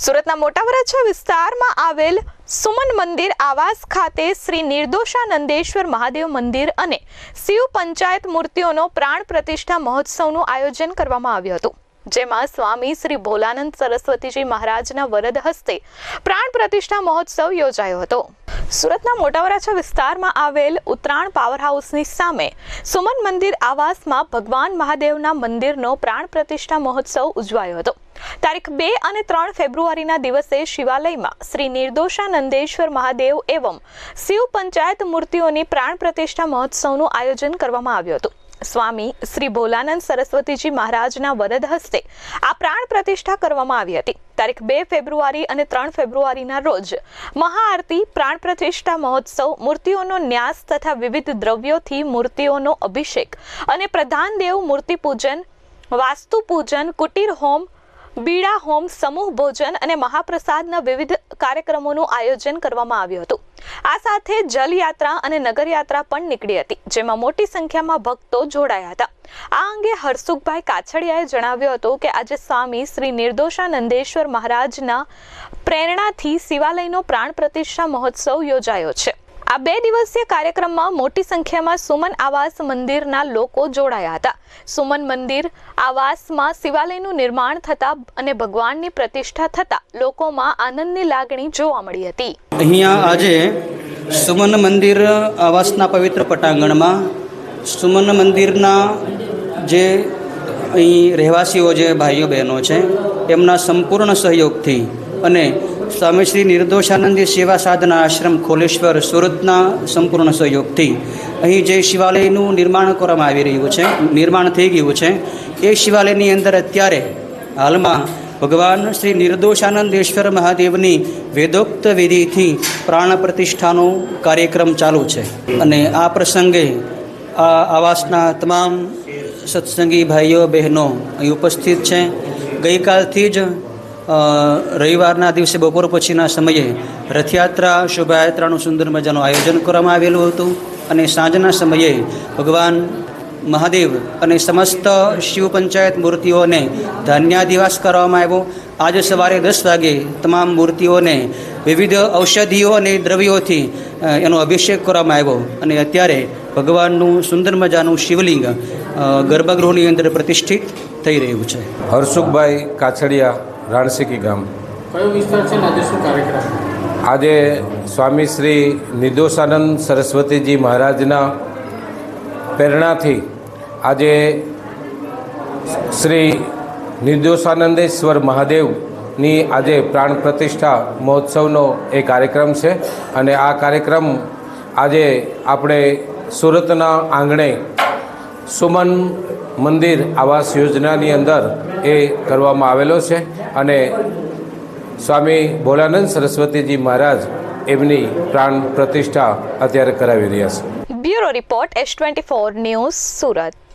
સુરતના મોટા વરાછા વિસ્તારમાં આવેલ સુમન મંદિર આવાસ ખાતે શ્રી નિર્દોષાનંદેશ્વર મહાદેવ મંદિર અને શિવ પંચાયત મૂર્તિઓનો પ્રાણ પ્રતિષ્ઠા મહોત્સવનું આયોજન કરવામાં આવ્યું હતું. જેમાં સ્વામી શ્રી ભોલાનંદ સરસ્વતીજી મહારાજના વરદ હસ્તે પ્રાણ પ્રતિષ્ઠા મહોત્સવ યોજાયો હતો. સુરતના મોટા વરાછા વિસ્તારમાં આવેલ ઉત્તરાયણ પાવર હાઉસની સામે સુમન મંદિર આવાસમાં ભગવાન મહાદેવના મંદિરનો પ્રાણ પ્રતિષ્ઠા મહોત્સવ ઉજવાયો હતો. તારીખ બે અને ત્રણ ફેબ્રુઆરીના દિવસે શિવાલયમાં શ્રી નિર્દોષાનંદેશ્વર મહાદેવ એવં શિવ પંચાયત મૂર્તિઓની પ્રાણ પ્રતિષ્ઠા મહોત્સવનું આયોજન કરવામાં આવ્યું હતું. સ્વામી શ્રી ભોલાનંદ સરસ્વતીજી મહારાજના વરદ હસ્તે આ પ્રાણ પ્રતિષ્ઠા કરવામાં આવી હતી. તારીખ બે ફેબ્રુઆરી અને ત્રણ ફેબ્રુઆરીના રોજ મહાઆરતી, પ્રાણ પ્રતિષ્ઠા મહોત્સવ, મૂર્તિઓનો ન્યાસ તથા વિવિધ દ્રવ્યોથી મૂર્તિઓનો અભિષેક અને પ્રધાન દેવ મૂર્તિ પૂજન, વાસ્તુ પૂજન, કુટીર હોમ બીડા હોમ સમૂહ ભોજન અને મહાપ્રસાદના વિવિધ કાર્યક્રમોનું આયોજન કરવામાં આવ્યું હતું. આ સાથે જલયાત્રા અને નગરયાત્રા પણ નીકળી હતી, જેમાં મોટી સંખ્યામાં ભક્તો જોડાયા હતા. આ અંગે હરસુખભાઈ કાછડિયાએ જણાવ્યું હતું કે આજે સ્વામી શ્રી નિર્દોષાનંદેશ્વર મહારાજના પ્રેરણાથી શિવાલયનો પ્રાણ પ્રતિષ્ઠા મહોત્સવ યોજાયો છે. આ બે દિવસીય કાર્યક્રમમાં મોટી સંખ્યામાં સુમન આવાસ મંદિરના લોકો જોડાયા હતા. સુમન મંદિર આવાસમાં શિવાલયનું નિર્માણ થતા અને ભગવાનની પ્રતિષ્ઠા થતા લોકોમાં આનંદની લાગણી જોવા મળી હતી. અહીંયા આજે સુમન મંદિર આવાસના પવિત્ર પટાંગણમાં સુમન મંદિરના જે અહીં રહેવાસીઓ જે ભાઈઓ બહેનો છે એમના સંપૂર્ણ સહયોગથી અને સ્વામી શ્રી નિર્દોષાનંદી સેવા સાધના આશ્રમ ખોલેશ્વર સુરતના સંપૂર્ણ સહયોગથી અહીં જે શિવાલયનું નિર્માણ કરવામાં આવી રહ્યું છે, નિર્માણ થઈ ગયું છે, એ શિવાલયની અંદર અત્યારે હાલમાં ભગવાન શ્રી નિર્દોષાનંદેશ્વર મહાદેવની વેદોક્ત વિધિથી પ્રાણ પ્રતિષ્ઠાનો કાર્યક્રમ ચાલુ છે. અને આ પ્રસંગે આ આવાસના તમામ સત્સંગી ભાઈઓ, બહેનો અહીં ઉપસ્થિત છે. ગઈકાલથી જ રવિવારના દિવસે બપોર પછીના સમયે રથયાત્રા, શોભાયાત્રાનું સુંદર મજાનું આયોજન કરવામાં આવેલું હતું અને સાંજના સમયે ભગવાન મહાદેવ અને સમસ્ત શિવ પંચાયત મૂર્તિઓને ધાન્યાદિવાસ કરવામાં આવ્યો. આજે સવારે દસ વાગે તમામ મૂર્તિઓને વિવિધ ઔષધિઓ અને દ્રવ્યોથી એનો અભિષેક કરવામાં આવ્યો અને અત્યારે ભગવાનનું સુંદર મજાનું શિવલિંગ ગર્ભગૃહની અંદર પ્રતિષ્ઠિત થઈ રહ્યું છે. હર્ષુખભાઈ કાછડિયા રાણસીકી ગામ. કયો વિસ્તાર છે આજે શું કાર્યક્રમ? આજે સ્વામી શ્રી નિર્દોષાનંદ સરસ્વતીજી મહારાજના પ્રેરણાથી આજે શ્રી નિર્દોષાનંદેશ્વર મહાદેવની આજે પ્રાણ પ્રતિષ્ઠા મહોત્સવનો એ કાર્યક્રમ છે અને આ કાર્યક્રમ આજે આપણે સુરતના આંગણે સુમન મંદિર આવાસ યોજનાની અંદર એ કરવામાં આવેલો છે. અને સ્વામી ભોલાનંદ સરસ્વતીજી મહારાજ એમની પ્રાણ પ્રતિષ્ઠા અત્યારે કરાવી રહ્યા છે. Bureau report S twenty four news Surat.